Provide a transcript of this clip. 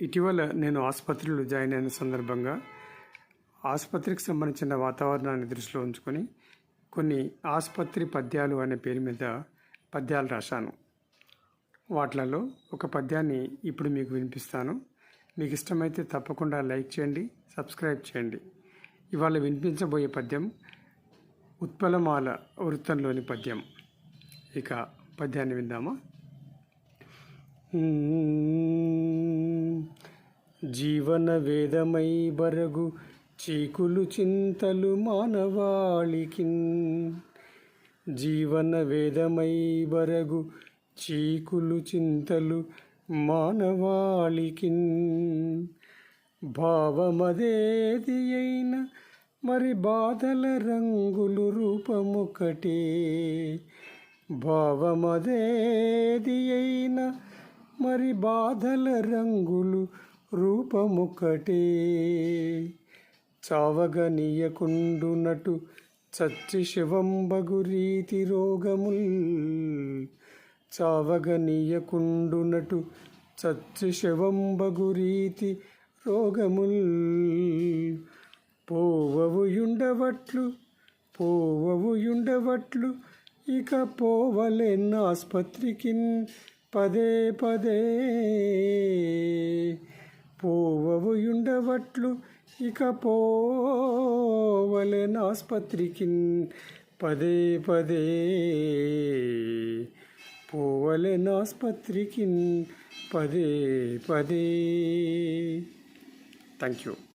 ఇటీవల నేను ఆసుపత్రిలో జాయిన్ అయిన సందర్భంగా ఆసుపత్రికి సంబంధించిన వాతావరణాన్ని దృష్టిలో ఉంచుకొని కొన్ని ఆసుపత్రి పద్యాలు అనే పేరు మీద పద్యాలు రాశాను. వాటిలలో ఒక పద్యాన్ని ఇప్పుడు మీకు వినిపిస్తాను. మీకు ఇష్టమైతే తప్పకుండా లైక్ చేయండి సబ్స్క్రైబ్ చేయండి. ఇవాళ వినిపించబోయే పద్యం ఉత్పలమాల వృత్తంలోని పద్యం. ఇక పద్యాన్ని విందామా? జీవన వేదమై బరగు చీకులు చింతలు మానవాళికి జీవన వేదమై బరగు చీకులు చింతలు మానవాళికి భావమదేది అయిన మరి బాధల రంగులు రూపముకటే. భావమదేది అయిన మరి బాధల రంగులు రూపముకటే. చావగనీయకుండునటు చచ్చి శివంబగు రీతి రోగముల్. చావగనీయకుండునటు చచ్చి శివంబగు రీతి రోగముల్. పోవవుయుండవట్లు పోవవుయుండవట్లు ఇక పోవలెన్న ఆస్పత్రికి పదే పదే. పోవవుయుండవట్లు ఇక పోవలెనాస్పత్రికి పదే పదే పోవలెనాస్పత్రికి పదే పదే. Thank you